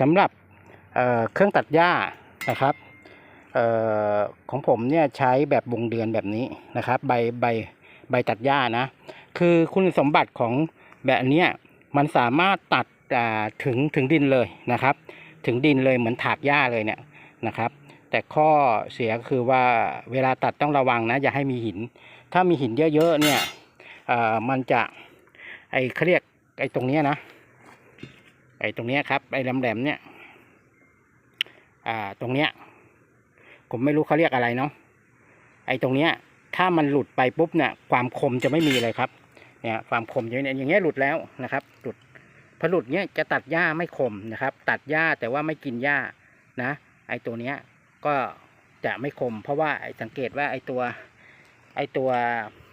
สำหรับเเครื่องตัดหญ้านะครับออของผมเนี่ยใช้แบบวงเดือนแบบนี้นะครับ ใบใบใบตัดหญ้านะ คือคุณสมบัติของแบบนี้มันสามารถตัดถึงถึงดินเลยนะครับ ถึงดินเลยเหมือนถากหญ้าเลยเนี่ยนะครับ แต่ข้อเสียก็คือว่าเวลาตัดต้องระวังนะ อย่าให้มีหิน ถ้ามีหินเยอะๆเนี่ยมันจะไอเขาเรียกไอตรงนี้นะ ไอ้ตรงเนี้ยครับไอ้แหลมๆเนี่ยอ่าตรงเนี้ย ผมไม่รู้เขาเรียกอะไรเนาะไอ้ตรงเนี้ย ถ้ามันหลุดไปปุ๊บเนี่ยความคมจะไม่มีเลยครับเนี่ยความคมอย่างเนี้ยอย่างเงี้ยหลุดแล้วนะครับหลุดพอหลุดเนี้ยจะตัดหญ้าไม่คมนะครับ ตัดหญ้าแต่ว่าไม่กินหญ้านะ ไอ้ตัวเนี้ยก็จะไม่คม เพราะว่าไอสังเกตว่าไอ้ตัว ไอ้ตัว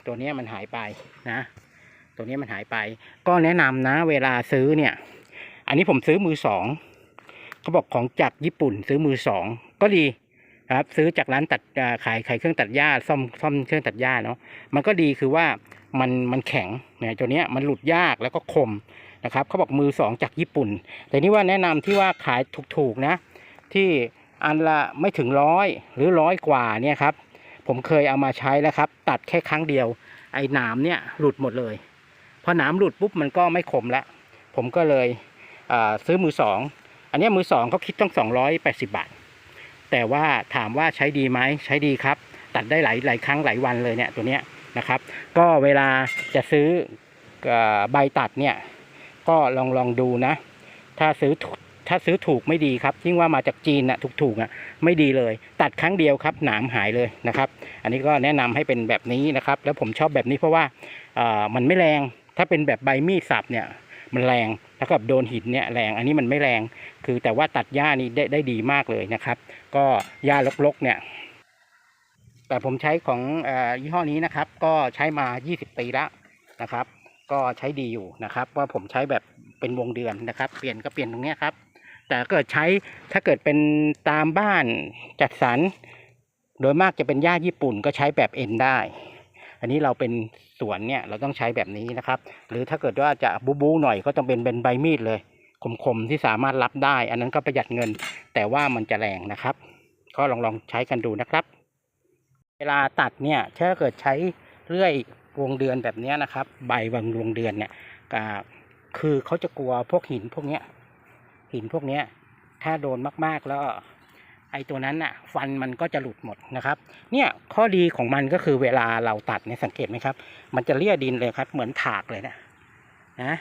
ตัวเนี้ยมันหายไปนะ ตัวเนี้ยมันหายไป ก็แนะนำนะ เวลาซื้อเนี่ย อันนี้ผมซื้อมือสองเขาบอกของจากญี่ปุ่นซื้อมือสองก็ดีครับ ซื้อจากร้านตัดขายขายเครื่องตัดหญ้าซ่อมซ่อมเครื่องตัดหญ้าเนาะมันก็ดีคือว่ามันมันแข็งเนี่ยตัวเนี้ยมันหลุดยากแล้วก็คมนะครับเขาบอกมือสองจากญี่ปุ่น แต่นี่ว่าแนะนำที่ว่าขายถูกๆนะ ที่อันละไม่ถึงร้อยหรือร้อยกว่าเนี่ยครับ ผมเคยเอามาใช้แล้วครับ ตัดแค่ครั้งเดียว ไอ้หนามเนี่ยหลุดหมดเลยพอหนามหลุดปุ๊บมันก็ไม่คมแล้วผมก็เลย ซื้อมือสองอันนี้มือสองเขาคิดต้องสองร้อยแปดสิบาท แต่ว่าถามว่าใช้ดีไหมใช้ดีครับ ตัดได้หลายหลายครั้งหลายวันเลยเนี่ยตัวเนี้ยนะครับ ก็เวลาจะซื้อใบตัดเนี่ยก็ลองลองดูนะ ถ้าซื้อถ้าซื้อถูกไม่ดีครับยิ่งว่ามาจากจีนนะถูกถูกๆอะไม่ดีเลย ตัดครั้งเดียวครับหนามหายเลยนะครับ อันนี้ก็แนะนำให้เป็นแบบนี้นะครับ แล้วผมชอบแบบนี้เพราะว่ามันไม่แรงถ้าเป็นแบบใบมีดสับเนี่ย มันแรงแล้วกับโดนหินเนี่ยแรงอันนี้มันไม่แรง คือแต่ว่าตัดหญ้านี่ได้ได้ดีมากเลยนะครับ ก็หญ้ารกๆเนี่ย แต่ผมใช้ของอยี่ห้อนี้นะครับ ก็ใช้มา 20 ปีแล้วนะครับ ก็ใช้ดีอยู่นะครับ ว่าผมใช้แบบเป็นวงเดือนนะครับ เปลี่ยนก็เปลี่ยนตรงนี้ครับ แต่เกิดใช้ถ้าเกิดเป็นตามบ้านจัดสรรโดยมากจะเป็นหญ้าญี่ปุ่นก็ใช้แบบเอ็นได้ อันนี้เราเป็นสวนเนี่ยเราต้องใช้แบบนี้นะครับ หรือถ้าเกิดว่าจะบูบูหน่อยก็ต้องเป็นเป็นใบมีดเลยคมๆที่สามารถรับได้ อันนั้นก็ประหยัดเงิน แต่ว่ามันจะแรงนะครับ ก็ลองลองใช้กันดูนะครับ เวลาตัดเนี่ยถ้าเกิดใช้เลื่อยวงเดือนแบบนี้นะครับ ใบวงวงเดือนเนี่ยคือเขาจะกลัวพวกหินพวกเนี้ยหินพวกเนี้ยถ้าโดนมากๆแล้ว ไอ้ตัวนั้นน่ะฟันมันก็จะหลุดหมดนะครับ เนี่ยข้อดีของมันก็คือเวลาเราตัดเนี่ยสังเกตไหมครับ มันจะเลี่ยดินเลยครับ เหมือนถากเลยนะนะ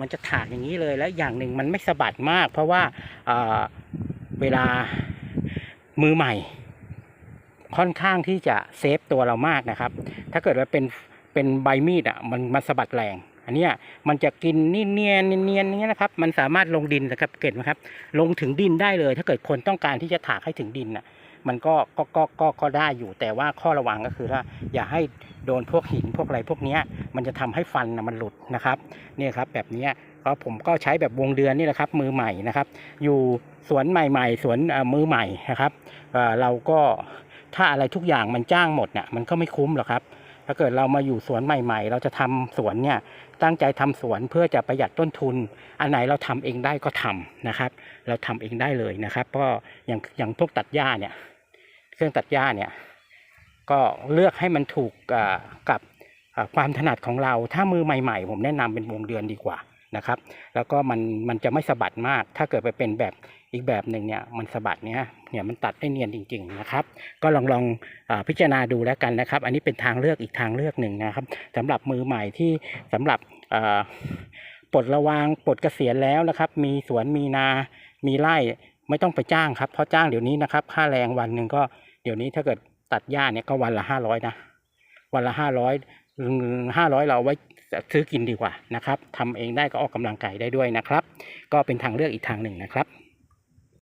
มันจะถากอย่างนี้เลยแล้วอย่างหนึ่งมันไม่สะบัดมาก เพราะว่าเเวลามือใหม่ ค่อนข้างที่จะเซฟตัวเรามากนะครับ ถ้าเกิดว่าเป็นเป็นใบมีดอะมันมันสะบัดแรง อันนี้มันจะกินนี่เนียนเนียนๆอย่างเงี้นะครับ มันสามารถลงดินนะครับเก็ตไหมครับ ลงถึงดินได้เลย ถ้าเกิดคนต้องการที่จะถากให้ถึงดินน่ะ มันก็ก็ก็ก็ก็ได้อยู่ แต่ว่าข้อระวังก็คือว่า อย่าให้โดนพวกหินพวกอะไรพวกนี้มันจะทำให้ฟันนะมันหลุดนะครับนี่ครับแบบนี้ก็ผมก็ใช้แบบวงเดือนนี่แหละครับ มือใหม่นะครับ อยู่สวนใหม่ ๆ สวนมือใหม่นะครับเอ่อเราก็ถ้าอะไรทุกอย่างมันจ้างหมดน่ะมันก็ไม่คุ้มหรอกครับ ถ้าเกิดเรามาอยู่สวนใหม่ ๆ เราจะทำสวนเนี่ยตั้งใจทำสวนเพื่อจะประหยัดต้นทุน อันไหนเราทำเองได้ก็ทำนะครับ เราทำเองได้เลยนะครับเพราะอย่างอย่างพวกตัดหญ้าเนี่ยเครื่องตัดหญ้าเนี่ยก็เลือกให้มันถูกกับความถนัดของเรา ถ้ามือใหม่ ๆ ผมแนะนำเป็นวงเดือนดีกว่า นะครับ แล้วก็มันมันจะไม่สะบัดมาก ถ้าเกิดไปเป็นแบบอีกแบบหนึ่งเนี่ยมันสะบัดเนี่ยเนี่ยมันตัดได้เนียนจริง ๆนะครับ ก็ลองลองอพิจารณาดูแล้วกันนะครับ อันนี้เป็นทางเลือกอีกทางเลือกหนึ่งนะครับสำหรับมือใหม่ที่สำหรับปลดระวางปลดเกษียณแล้วนะครับ มีสวนมีนา มีไร่ไม่ต้องไปจ้างครับเพราะจ้างเดี๋ยวนี้นะครับ ค่าแรงวันหนึ่งก็เดี๋ยวนี้ถ้าเกิดตัดหญ้าเนี่ยก็วันละห้าร้อยนะวันละห้าร้อยห้าร้อยเราเอ ซื้อกินดีกว่านะครับทำเองได้ก็ออกกำลังกายได้ด้วยนะครับ ก็เป็นทางเลือกอีกทางหนึ่งนะครับ